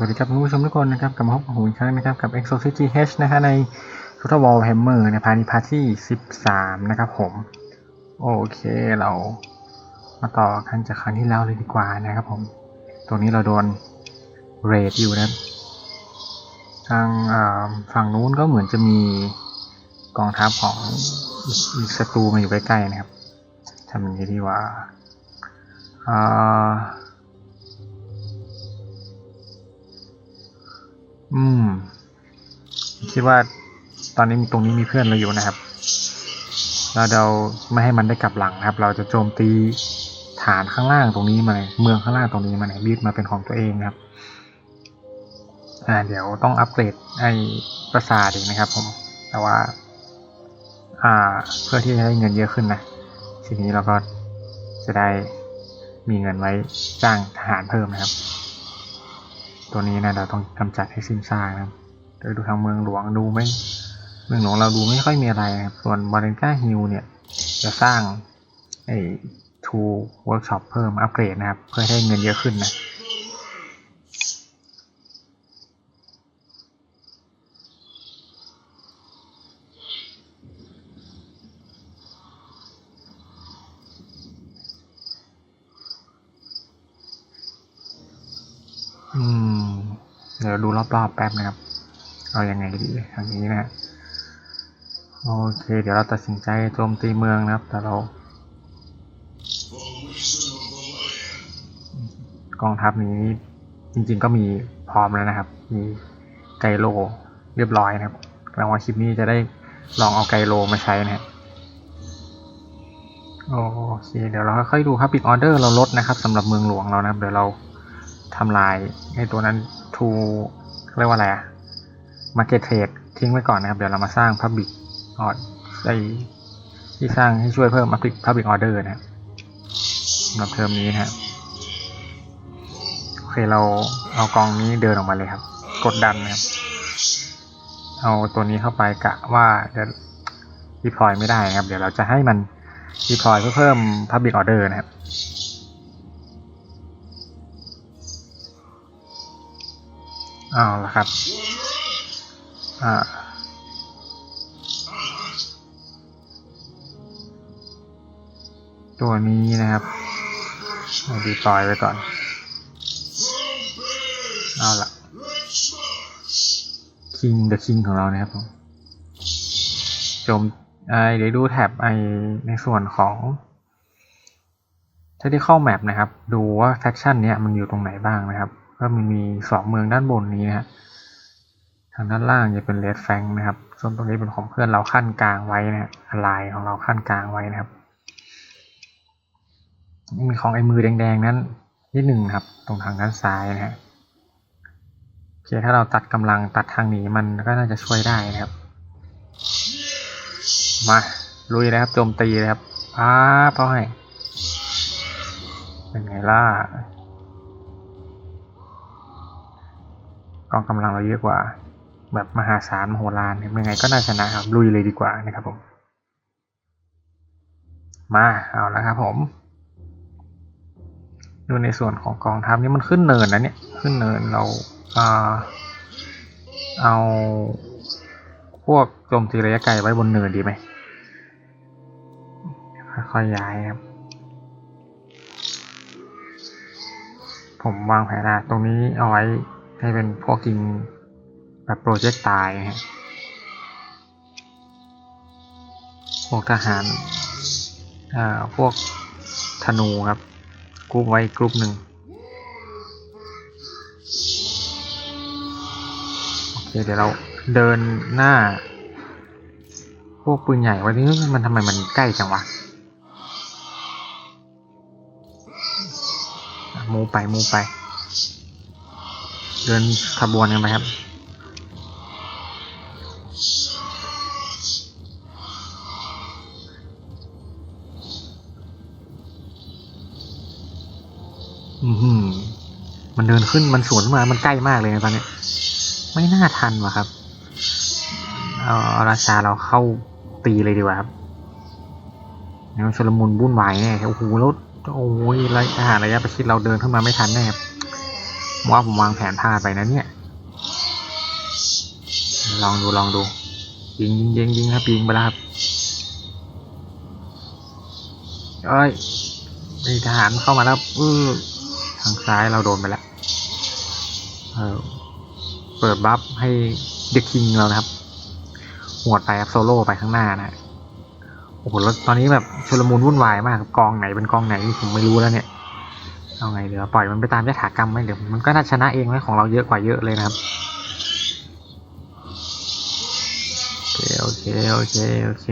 วัสดีครับคุณผู้ชมทุกคนนะครับกลับมาพบกับผมอีกครั้งนะครับกับ Exorcist GH นะฮะใน Total War Hammer ในพาร์ทนี้พาร์ทที่ 13 นะครับผม โอเคเรามาต่อกันจากครั้งที่แล้วเลยดีกว่านะครับผม ตรงนี้เราโดนเรดอยู่นะทางฝั่งนู้นก็เหมือนจะมีกองทัพของอีกศัตรูมาอยู่ใกล้ๆนะครับทำอย่างนี้ดีกว่าอ่า อืม คิดว่าตอนนี้มีตรงนี้มีเพื่อนเราอยู่นะครับ เราเราไม่ให้มันได้กลับหลังครับ เราจะโจมตีฐานข้างล่างตรงนี้มาเลยเมืองข้างล่างตรงนี้มาเลยบีดมาเป็นของตัวเองครับ อ่า เดี๋ยวต้องอัปเกรดไอ้ปราสาทอีกนะครับผม แต่ว่า อ่า เพื่อที่จะได้เงินเยอะขึ้นนะ ทีนี้เราก็จะได้มีเงินไว้จ้างทหารเพิ่มนะครับ ตัวนี้นะเราต้องกำจัดให้สิ้นซากนะครับโดยดูทางเมืองหลวงดูไม่เมืองหลวงเราดูไม่ค่อยมีอะไรนะครับส่วนบาเรนก้าฮิลเนี่ยจะสร้างไอ้ทูเวิร์กช็อปเพิ่มอัปเกรดนะครับ เพื่อให้เงินเยอะขึ้นนะ ยวดูรอบๆแป๊บนะครับ เอาอยังไงดีทางนี้นะโอเค เดี๋ยวเราตัดสินใจโจมตีเมืองนะครับ แต่เรา กองทัพนี้จริงๆก็มีพร้อมแล้วนะครับ มีไกโลเรียบร้อยนะครับหวังว่าคลิปนี้จะได้ลองเอาไกโลมาใช้นะครับโอเค เดี๋ยวเราค่อยๆดูครับปิดออเดอร์เราลดนะครับสำหรับเมืองหลวงเรานะครับ เดี๋ยวเราทำลายไอ้ตัวนั้น ทูเรียกว่าอะไรอะ Market Trade ทิ้งไว้ก่อนนะครับ เดี๋ยวเรามาสร้าง Public Order ไอ้ที่สร้างให้ช่วยเพิ่ม Public Public Order นะครับสำหรับเทอมนี้นะครับโอเคเราเอากองนี้เดินออกมาเลยครับ กดดันนะครับ เอาตัวนี้เข้าไปกะว่าจะดีพลอยไม่ได้นะครับ เดี๋ยวเราจะให้มันดีพลอยเพื่อเพิ่ม Public Order นะครับ เอาละครับ อ่า ตัวนี้นะครับดีพลอยไว้ก่อน เอาละคิงเดอะคิงของเรานะครับผมโจมไอเดี๋ยวดูแท็บไอในส่วนของถ้าที่เข้าแมปนะครับ ดูว่าแฟคชั่นเนี้ยมันอยู่ตรงไหนบ้างนะครับ ก็มันมีสองเมืองด้านบนนี้นะฮะทางด้านล่างจะเป็นเลดแฟงนะครับ ส่วนตรงนี้เป็นของเพื่อนเราขั้นกลางไว้นะฮะลายของเราขั้นกลางไว้นะครับมีของไอ้มือแดงๆนั้นนิดหนึ่งครับ ตรงทางด้านซ้ายนะฮะโอเคถ้าเราตัดกำลังตัดทางหนีมันก็น่าจะช่วยได้นะครับ มาลุยนะครับโจมตีนะครับป้าบเข้าให้เป็นไงล่ะ กองกำลังเราเยอะกว่า แบบมหาศาลมโหฬารเนี่ยยังไงก็น่าชนะครับลุยเลยดีกว่านะครับผม มาเอาล้วครับผมดูในส่วนของกองทัพนี่มันขึ้นเนินนะเนี่ยขึ้นเนินเราอ่าเอาพวกโจมตีระยะไกลไว้บนเนินดีไหมค่อยๆย้ายครับ ผมวางแผนตรงนี้เอาไว้ ให้เป็นพวกยิงแบบโปรเจกต์ตายฮะพวกทหารอ่าพวกธนูครับกรุ๊ปไว้กรุ๊ปหนึ่งโอเคเดี๋ยวเราเดินหน้า พวกปืนใหญ่ไวันนี้มันทำไมมันใกล้จังวะมูไปมูไป เดินขบวนกันไปครับอือหือมันเดินขึ้นมันสวนมา มันใกล้มากเลยนะตอนเนี้ยไม่น่าทันว่ะครับ เอาเอราชาเราเข้าตีเลยดีกว่าครับเนี่ยมันชลมุนวุ่นวายแน่โอ้โหแล้วโอ้ยระยะทหารระยะประชิดเราเดินขึ้นมาไม่ทันแน่ครับ ว่าผมวางแผนพลาดไปนะเนี่ย ลองดูลองดู ยิงยิงยิงยิงครับยิงไปแล้วครับเอ้ยมีทหารเข้ามาแล้วอือทางซ้ายเราโดนไปแล้วเออเปิดบัฟให้เด็กคิงเรานะครับหวดไปครับโซโล่ไปข้างหน้านะโอ้โหแล้วตอนนี้แบบชุลมุนวุ่นวายมากครับกองไหนเป็นกองไหนผมไม่รู้แล้วเนี่ย เอาไงเดี๋ยวปล่อยมันไปตามยถากรรมไหมเดี๋ยวมันก็น่าชนะเองไหมของเราเยอะกว่าเยอะเลยนะครับโอเคโอเคโอเคโอเค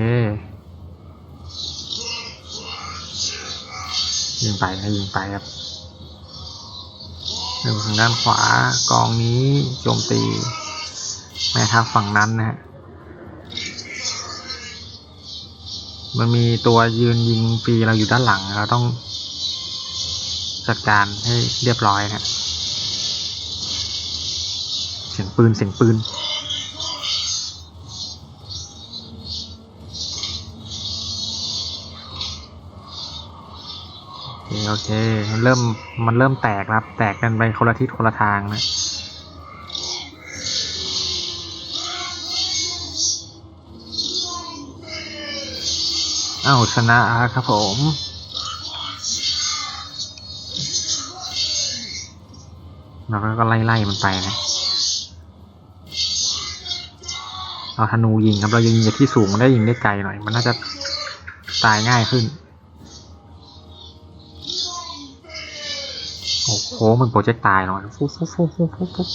ยิงไปนะยิงไปครับดูทางด้านขวากองนี้โจมตีแม่ทัพฝั่งนั้นนะฮะมันมีตัวยืนยิงฟรีเราอยู่ด้านหลังเราต้อง จัดการให้เรียบร้อยนะเสียงปืนเสียงปืน โอเคโอเคมันเริ่มมันเริ่มแตกครับ แตกกันไปคนละทิศคนละทางนะอ้าวชนะครับผม เราก็ไล่ไล่มันไปนะเอาธนูยิงครับเรายิงจากที่สูงมันได้ยิงได้ไกลหน่อย มันน่าจะตายง่ายขึ้น โอ้โหมันโปรเจกต์ตายหน่อยฟุ๊บฟุ๊บฟุ๊บฟุ๊บฟุ๊บฟุ๊บ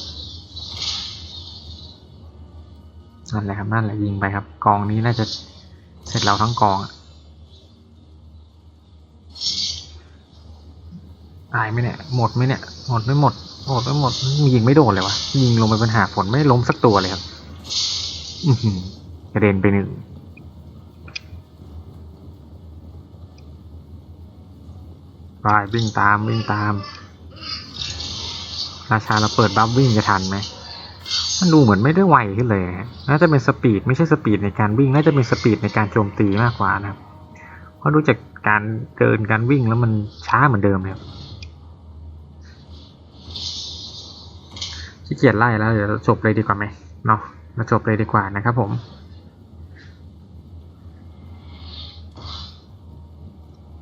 นั่นแหละครับนั่นแหละยิงไปครับ กองนี้น่าจะเสร็จเราทั้งกองตายไหมเนี่ยหมดไหมเนี่ยหมดไม่หมด หมดไม่หมดยิงไม่โดนเลยวะยิงลงไปปัญหาฝนไม่ล้มสักตัวเลยครับอืกระเด็นไปหนึ่งไปวิ่งตามวิ่งตาม ราชาเราเปิดบัฟวิ่งจะทันไหมมันดูเหมือนไม่ได้ไวขึ้นเลยนะฮะน่าจะเป็นสปีดไม่ใช่สปีดในการวิ่ง น่าจะเป็นสปีดในการโจมตีมากกว่านะครับ เพราะดูจากการเดินการวิ่งแล้วมันช้าเหมือนเดิมเลยครับ ขี้เกียจไล่แล้วเดี๋ยวจบเลยดีกว่าไหมเนาะเราจบเลยดีกว่านะครับผม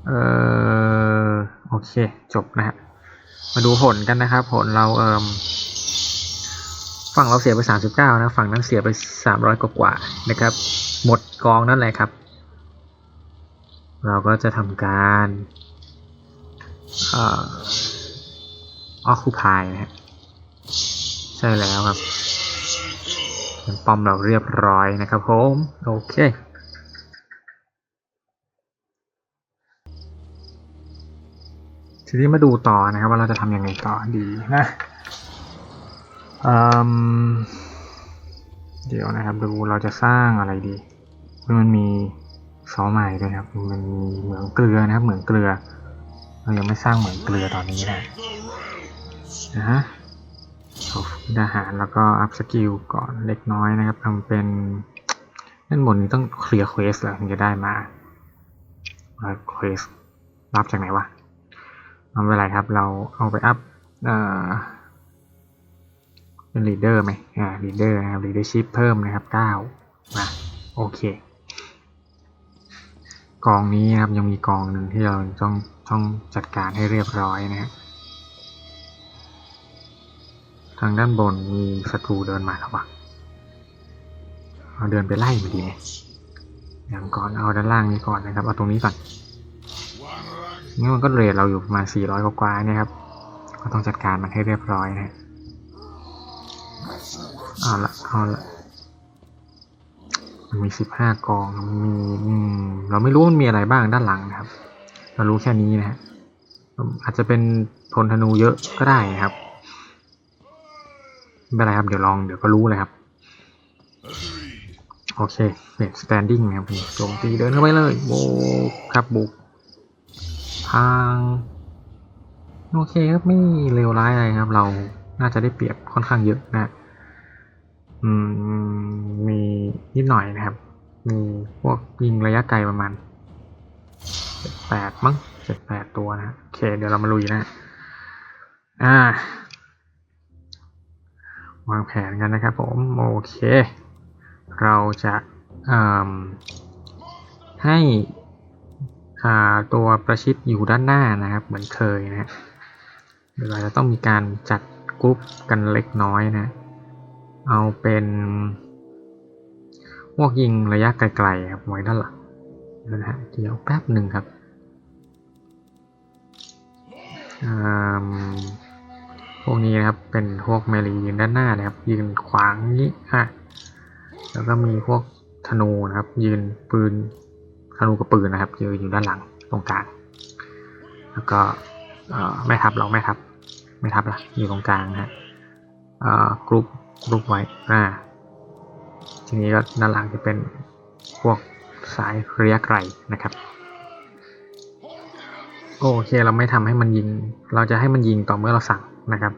เออโอเคจบนะฮะมาดูผลกันนะครับ ผลเราเอ่มฝั่งเราเสียไปสามสิบเก้านะ ฝั่งนั้นเสียไปสามร้อยกว่าๆนะครับ หมดกองนั่นแหละครับ เราก็จะทำการอ่อออคูพายนะฮะ ใช่แล้วครับเป็นป้อมเราเรียบร้อยนะครับผมโอเคทีนี้มาดูต่อนะครับว่าเราจะทำยังไงต่อดีนะเดี๋ยวนะครับดูเราจะสร้างอะไรดีมันมีซอใหม่ด้วยครับ มันมีเหมืองเกลือนะครับ เหมืองเกลือ เรายังไม่สร้างเหมืองเกลือตอนนี้นะนะฮะ อาทหารแล้วก็อัพสกิลก่อนเล็กน้อยนะครับทำเป็นด้านบนนี้ต้องเคลียร์เควสแล้วถึงจะได้มาเควสรับจากไหนวะไม่เป็นไรครับ เราเอาไปอัพเป็นลีดเดอร์ไหมอ่าลีดเดอร์นะครับลีดเดอร์ชิพเพิ่มนะครับเก้ามาโอเค กองนี้นะครับยังมีกองหนึ่งที่เราต้องต้องจัดการให้เรียบร้อยนะฮะ ทางด้านบนมีศัตรูเดินมาแล้ววะเราเดินไปไล่มันดีไหมอย่างก่อนเอาด้านล่างนี้ก่อนนะครับ เอาตรงนี้ก่อนนี่มันก็เรทเราอยู่ประมาณ 400 กว่าๆเนี่ยครับ ก็ต้องจัดการมันให้เรียบร้อยนะเอาละเอาละมันมี 15 กอง มีอืมเราไม่รู้มันมีอะไรบ้างด้านหลังนะครับ เรารู้แค่นี้นะฮะอาจจะเป็นพลธนูเยอะก็ได้นะครับ ไม่เป็นไรครับ เดี๋ยวลองเดี๋ยวก็รู้เลยครับ โอเคเปลี่ยน standing นะครับโจมตีเดินเข้าไปเลยโบกครับบุกทางโอเคครับไม่เลวร้ายอะไรครับ เราน่าจะได้เปรียบค่อนข้างเยอะนะอืมมีนิดหน่อยนะครับ มีพวกยิงระยะไกลประมาณเจ็ดแปดมั้งเจ็ดแปดตัวนะโอเค เดี๋ยวเรามาลุยนะ อ่า วางแผนกันนะครับผม โอเค เราจะให้ตัวประชิดอยู่ด้านหน้านะครับ เหมือนเคยนะเดี๋ยวเราจะต้องมีการจัดกรุ๊ปกันเล็กน้อยนะ เอาเป็นพวกยิงระยะไกลๆครับไว้ด้านหลังนะฮะเดี๋ยวแป๊บหนึ่งครับอืม พวกนี้นะครับเป็นพวกเมลียืนด้านหน้านะครับ ยืนขวางนี้อะแล้วก็มีพวกธนูนะครับ ยืนปืนธนูกับปืนนะครับยืนอยู่ด้านหลังตรงกลางแล้วก็เอ่อไม่ทับเราไม่ทับไม่ทับละอยู่ตรงกลางนะฮะกรุ๊ปกรุ๊ปไว้อ่าทีนี้ก็ด้านหลังจะเป็นพวกสายเระยะไกลนะครับโอเคเราไม่ทำให้มันยิง เราจะให้มันยิงต่อเมื่อเราสั่ง นะครับ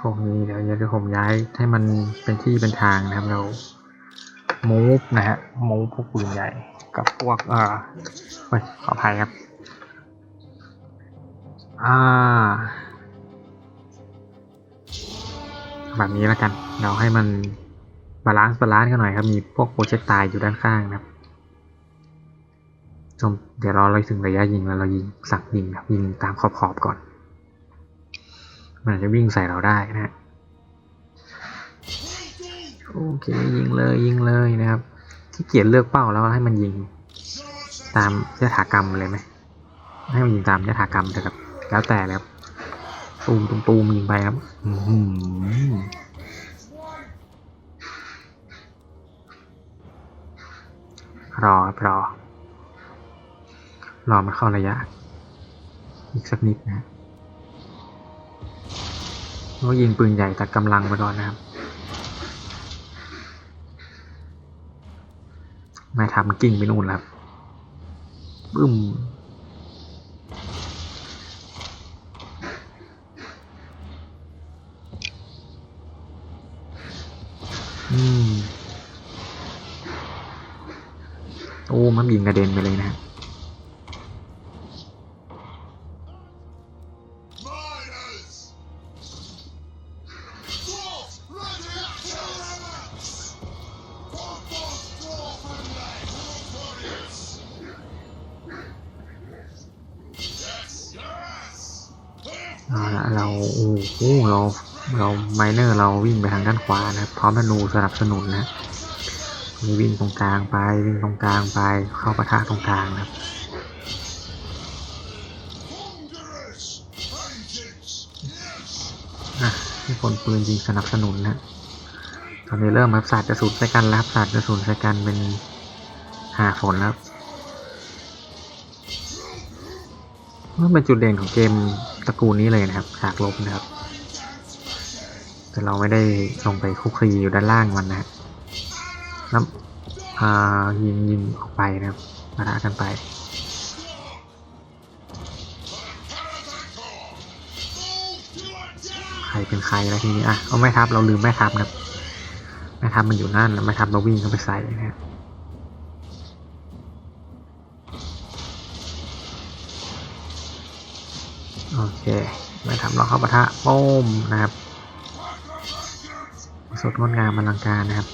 พวกนี้เดี๋ยวเดี๋ยวผมย้ายให้มันเป็นที่เป็นทางนะครับเรามูฟนะฮะมูฟพวกปืนใหญ่กับพวกเอ่อเฮ้ยขออภัยครับ อ่าแบบนี้แล้วกัน เราให้มันบาลานซ์บาลานซ์กันหน่อยครับ มีพวกโปรเจกตายอยู่ด้านข้างนะครับ ชมเดี๋ยวรอเราถึงระยะยิงแล้วเรายิงสักยิงครับยิงตามขอบขอบก่อน มันอาจจะวิ่งใส่เราได้นะฮะโอเคยิงเลยยิงเลยนะครับที่เกียจเลือกเป้าแล้วให้มันยิง ตามยถากรรมเลยไหมให้มันยิงตามยถากรรมแต่ครับแล้วแต่เลยครับตูมตูมตูมยิงไปครับอืรอครับรอ รอมันเข้าระยะ อีกสักนิดนะฮะก็ยิงปืนใหญ่แตัดกำลังไปก่อนนะครับม่ทำกิ่งไปนู่นแล้วครับบึ้มอืมโอ้มันยิงกระเด็นไปเลยนะฮะ Miners! เอาเราโอ้โหเราเราไมเนอร์เราวิ่งไปทางด้านขวานะครับพร้อมธนูสนับสนุนนะมีวิ่งตรงกลางไปวิ่งตรงกลางไปเข้าปะทะตรงกลางนะครับ Conquerors! Paintings! Yes! อะที่คนปืนยิงสนับสนุนนะตอนนี้เริ่มครับศาสตร์กระสุนใส่กันแล้วครับศาสตร์กระสุนใส่กันเป็นหาฝนแล้วมันเป็นจุดเด่นของเกม ตระกูลนี้เลยนะครับฉากลบนะครับ แต่เราไม่ได้ลงไปคุกคีอยู่ด้านล่างมันนะฮะแล้วอ่ายิงยิงออกไปนะครับปะทะกันไปใครเป็นใครแล้วทีนี้อะเอาแม่ทัพเราลืมแม่ทัพนะครับแม่ทัพมันอยู่นั่นแล้วแม่ทัพเราวิ่งเข้าไปใส่นะครับ โอเคม่ทัพเราเข้าปะทะโป้มนะครับ สดงดงามอลังการนะครับ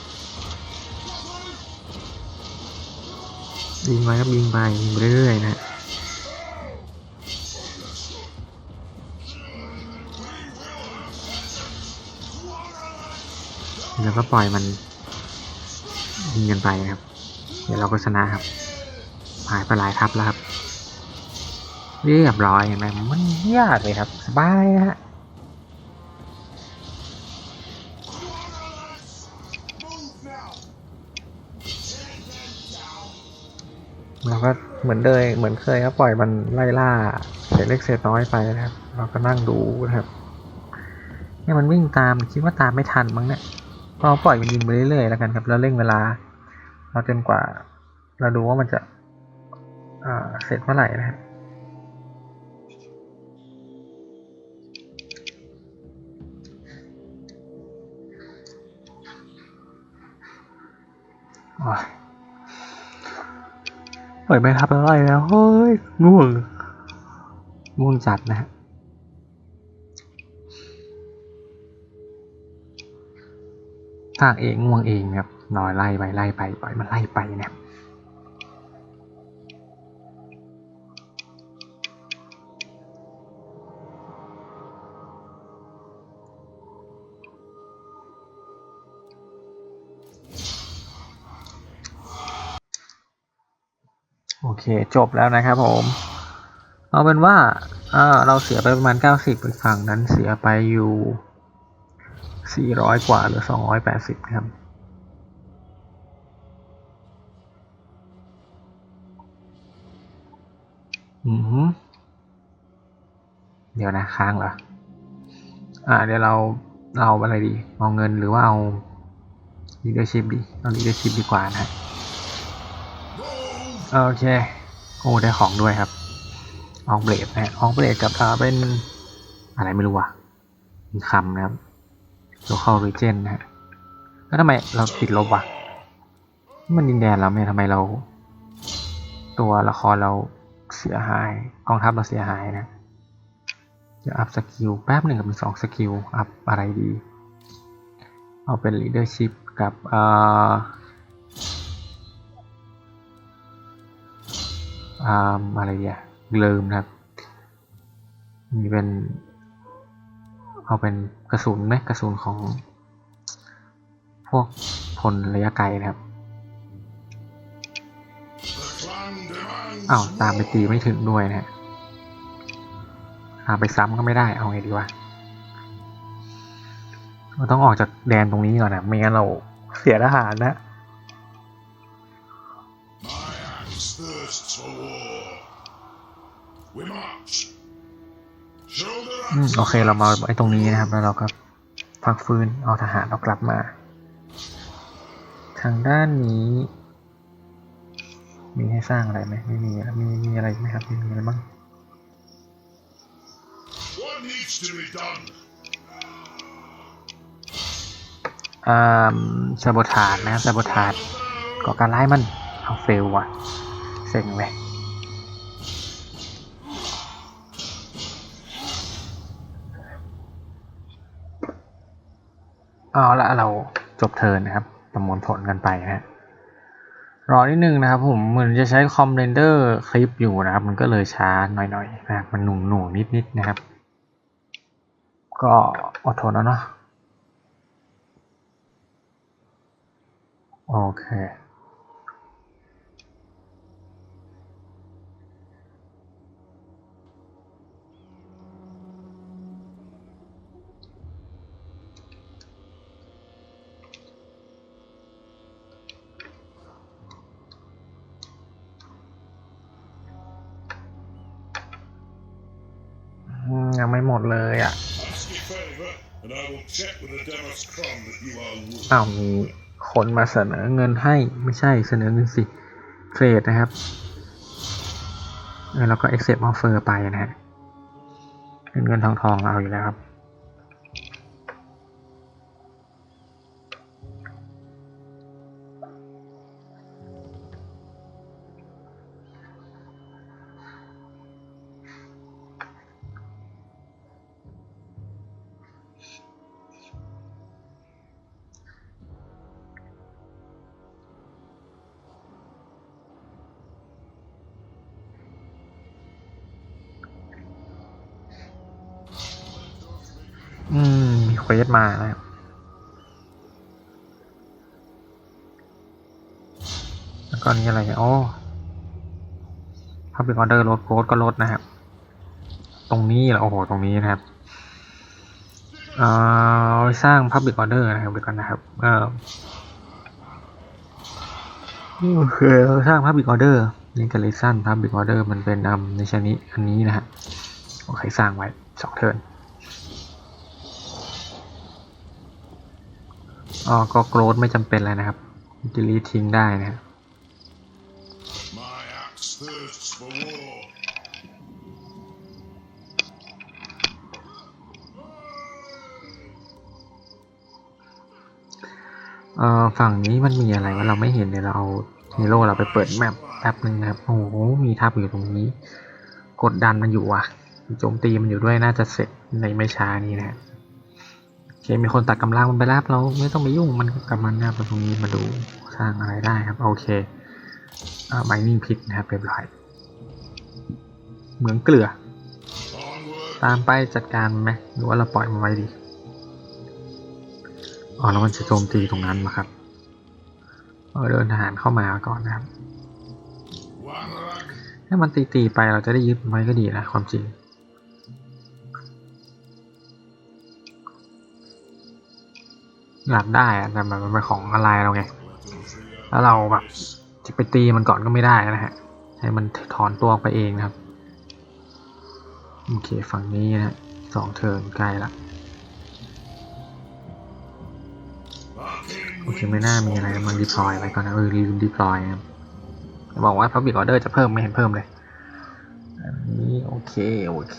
ยิงไปครับยิงไปยิงไปเรื่อยๆนะฮะแล้วก็ปล่อยมันยิงกันไปนะครับ เดี๋ยวเราก็ชนะครับหายไปหลายทับแล้วครับ เรียบร้อยเห็นไหมมันยากเลยครับ สบายฮะเราก็เหมือนเดิมเหมือนเคยครับปล่อยมันไล่ล่าเศษเล็กเศษน้อยไปนะครับ เราก็นั่งดูนะครับเนี่ยมันวิ่งตามคิดว่าตามไม่ทันมั้งเนี่ยเราปล่อยมันยิงไปเรื่อยๆแล้วกันครับแล้วเร่งเวลา เราจนกว่า เราดูว่ามันจะอ่าเสร็จเมื่อไหร่นะครับ เปิดไม่ทับแล้วไรแล้ว เฮ้ย ง่วง ง่วงจัดนะฮะภาคเองง่วงเองนะครับนอยไล่ไปไล่ไป ปล่อยมันไล่ไปนะครับ เคจบแล้วนะครับผม เอาเป็นว่าเออเราเสียไปประมาณ 90อีกฝั่งนั้นเสียไปอยู่ 400 กว่าหรือ 280 ครับอือหือเดี๋ยวนะค้างเหรอ อ่า เดี๋ยวเราเอาอะไรดี เอาเงินหรือว่าเอา leadership ดี เอา leadership ดีกว่านะ โอเค โอ้ได้ของด้วยครับอองเบลดนะฮะอองเบลดกับอ่าเป็นอะไรไม่รู้อะมีคำนะครับ local region นะฮะแล้วทำไมเราติดลบวะมันดินแดนเราเนี่ยทำไมเรา ตัวละครเราเสียหายกองทัพเราเสียหายนะจะอัพสกิลแป๊บหนึ่งกับเป็นสองสกิลอัพอะไรดี เอาเป็น leadership กับเอ่อ อ่าอะไรเดียลืมนะครับมีเป็น เอาเป็นกระสุนไหมกระสุนของ พวกพลระยะไกลนะครับอ้าวตามไปตีไม่ถึงด้วยนะฮะตามไปซ้ำก็ไม่ได้เอาไงดีวะเราต้องออกจากแดนตรงนี้ก่อนนะไม่งั้นเราเสียทหารนะ อืม axes โอเคเรามา up. ไว้ตรงนี้นะครับ แล้วเราก็พักฟื้นเอาทหารเรากลับมา ทางด้านนี้ มีให้สร้างอะไรไหมไม่มีแล้วมีมีอะไรไหมครับไม่มีอะไรบ้าง What needs to be done? อ่าซาบทาดนะครับซาบทาดก่อการร้ายมันเอาเฟลว่ะเซ็งเลยเอาละเราจบเทินนะครับประมวลผลกันไปนะฮะรอนิดนึงนะครับ ผมเหมือนจะใช้คอมเรนเดอร์คลิปอยู่นะครับ มันก็เลยช้าหน่อยๆนะครับมันหนุ่งหน่นิดๆนะครับ ก็อดทนแล้วเนาะโอเค ยังไม่หมดเลยอะ Ask a favour, and I will check with the Devil's Crown that you are wounded. อ้าวมีคนมาเสนอเงินให้ไม่ใช่เสนอเงินสิเทรดนะครับเออแล้วก็ accept offer ไปนะฮะเป็นเงินทองทองเอาอยู่แล้วครับ มานะครับแล้วก็นี่อะไรเนี่ยโอ้พับบิ c ออเดอร์ลดโค้ดก็ลดนะครับ ตรงนี้แหละโอ้โหตรงนี้นะครับเอ่อเอาไว้สร้าง Public Order นะครับเดี๋ยวกันนะครับเออโอเคเราสร้าง Public Order นี่ก็เลยสร้าง Public Order มันเป็นอำในชนิดอันนี้นะฮะโอเคสร้างไว้สองเทิร์น อ๋อก็โกรธไม่จำเป็นเลยนะครับ delete ทิ้งได้นะครับ My axe thirsts for war. เอ่อฝั่งนี้มันมีอะไรวะเราไม่เห็นเลยเราเอาฮีโร่เราไปเปิดแมปแป๊บนึงนะครับ โอ้โห มีทับอยู่ตรงนี้ กดดันมันอยู่ว่ะ I โจมตีมันอยู่ด้วยน่าจะเสร็จในไม่ช้านี้นะฮะโอ เคมีคนตัดกำลังมันไปแล้วเราไม่ต้องไปยุ่งมันกับมันนะครับเราตรงนี้มาดูสร้างอะไรได้ครับ โอเคอ่า mining pit นะครับเรียบร้อยเหมืองเกลือ ตามไปจัดการไหมหรือว่าเราปล่อยมันไว้ดีอ๋อแล้วมันจะโจมตีตรงนั้นมาครับเออเดินทหารเข้ามาก่อนนะครับให้มันตีตีๆไปเราจะได้ยึดมันไว้ก็ดีนะความจริง หลับได้แต่มันมันเป็นของอะไรเราไงแล้วเราแบบจะไปตีมันก่อนก็ไม่ได้นะฮะให้มันถอนตัวออกไปเองนะครับโอเคฝั่งนี้นะสองเทิร์นใกล้ละโอเคไม่น่ามีอะไรมันดีพลอยไปก่อนนะเออลืมดีพลอยนะครับบอกว่า Public Order จะเพิ่มไม่เห็นเพิ่มเลย อันนี้โอเค โอเค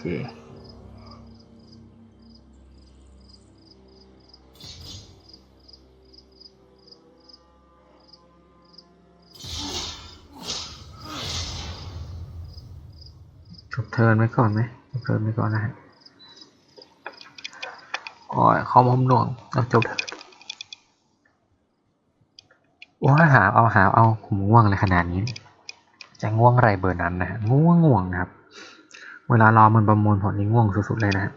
เทิร์นไว้ก่อนไหมเทิร์นไว้ก่อนนะฮะโอ้ยคอมอมหน่วงเอาจบเถอะว่าหาเอาหาเอาผมง่วงเลยขนาดนี้ จะง่วงอะไรเบอร์นั้นนะฮะง่วงง่วงนะครับ เวลารอมันประมวลผลนี่ง่วงสุดๆเลยนะฮะ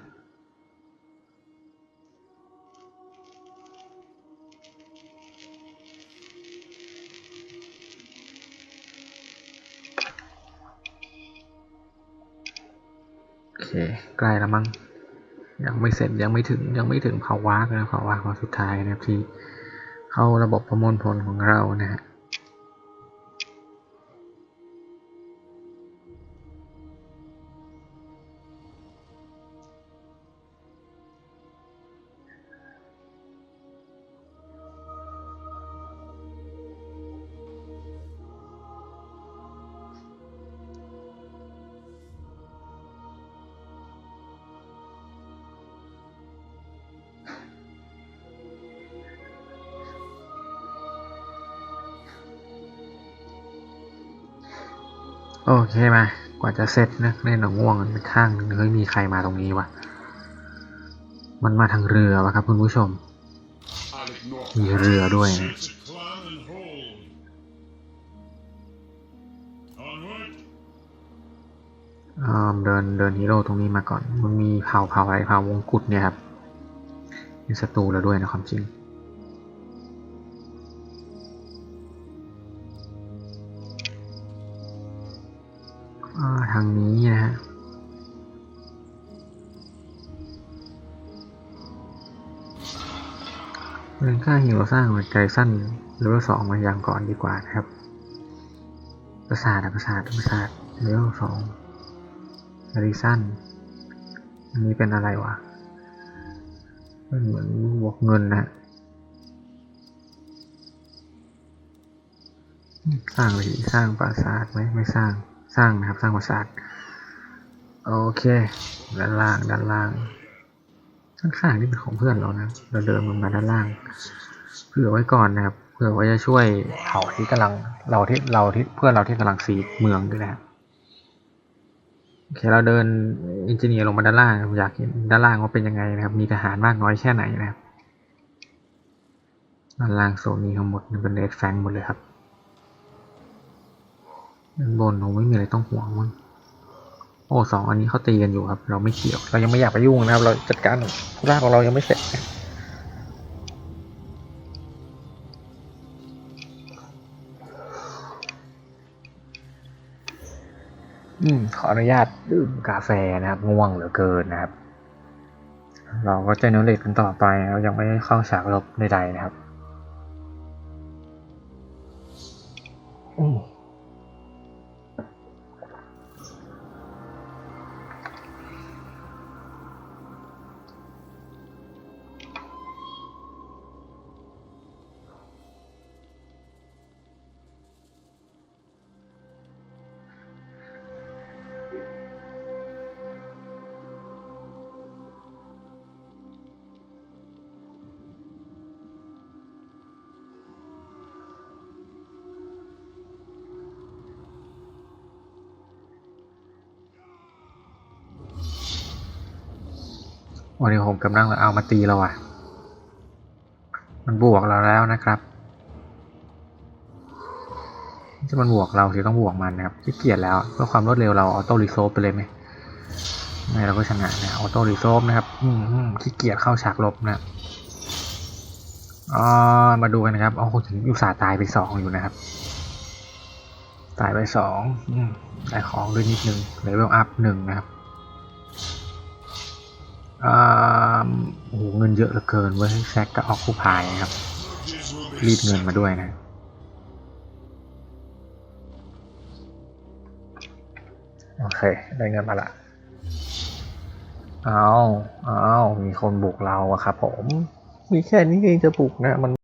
เค ใกล้แล้วมั้งยังไม่เสร็จยังไม่ถึงยังไม่ถึงภาวะนะภาวะของสุดท้ายนะครับที่เข้าระบบประมวลผลของเรานะฮะ จะเสร็จนะเล่นหนังง่วงกันข้างเฮ้ยมีใครมาตรงนี้วะมันมาทางเรือวะครับคุณผู้ชม มีเรือด้วยนะเดินเดินฮีโร่ตรงนี้มาก่อน มันมีเผ่าเผ่าอะไรเผ่าวงกุฎเนี่ยครับมีศัตรูแล้วด้วยนะความจริง ทางนี้นะฮะเรื่องค่าฮิโรสร้างหัวใจสั้นเลเวลสองมาอย่างก่อนดีกว่านะครับ ประสาทอะประสาทประสาทเลเวลสองอาริสั้นอันนี้เป็นอะไรวะเป็นเหมือนบวกเงินนะสร้างอไรดีสร้างปราสาทไหมไม่สร้าง สร้างนะครับ สร้างปราสาทโอเค ด้านล่าง ด้านล่างข้างๆนี่เป็นของเพื่อนเรานะ เราเดินลงมาด้านล่าง เผื่อไว้ก่อนนะครับ เผื่อไว้จะช่วยเผ่าที่กำลัง เราที่ เราที่ เพื่อนเราที่กำลังซีเมืองด้วยนะครับโอเค เราเดินอินจิเนียร์ลงมาด้านล่าง อยากเห็นด้านล่างว่าเป็นยังไงนะครับ มีทหารมากน้อยแค่ไหนนะครับ ด้านล่างโซนนี้ทั้งหมดเป็นเรดแฟงหมดเลยครับ ด้านบนเราไม่มีอะไรต้องห่วงมั้งโอ้สองอันนี้เขาตีกันอยู่ครับ เราไม่เกี่ยว เรายังไม่อยากไปยุ่งนะครับ เราจัดการธุระของเรายังไม่เสร็จนะอืมขออนุญาตดื่มกาแฟนะครับง่วงเหลือเกินนะครับ เราก็จะเนเรตกันต่อไปเรายังไม่เข้าฉากรบใดๆนะครับ อืม วันนี้ผมกำลังเอามาตีเราอะ มันบวกเราแล้วนะครับจะมันบวกเราสิต้องบวกมันนะครับขี้เกียจแล้วเพื่อความรวดเร็วเราออโต้รีโซฟไปเลยไหมไม่เราก็ชนะนะออโต้รีโซฟนะครับอืมขี้เกียจเข้าฉากลบนะอ่ามาดูกันนะครับเอาถึงอุตส่าห์ตายไปสองอยู่นะครับ ตายไปสองได้ของด้วยนิดนึงเลเวลอัพหนึ่งนะครับ โอ้โหเงินเยอะเหลือเกินเว้ยแซกกับออกคูพายนะครับ รีดเงินมาด้วยนะโอเค ได้เงินมาละเอาเอามีคนบุกเราอะครับผม มีแค่นี้เองจะบุกนะมัน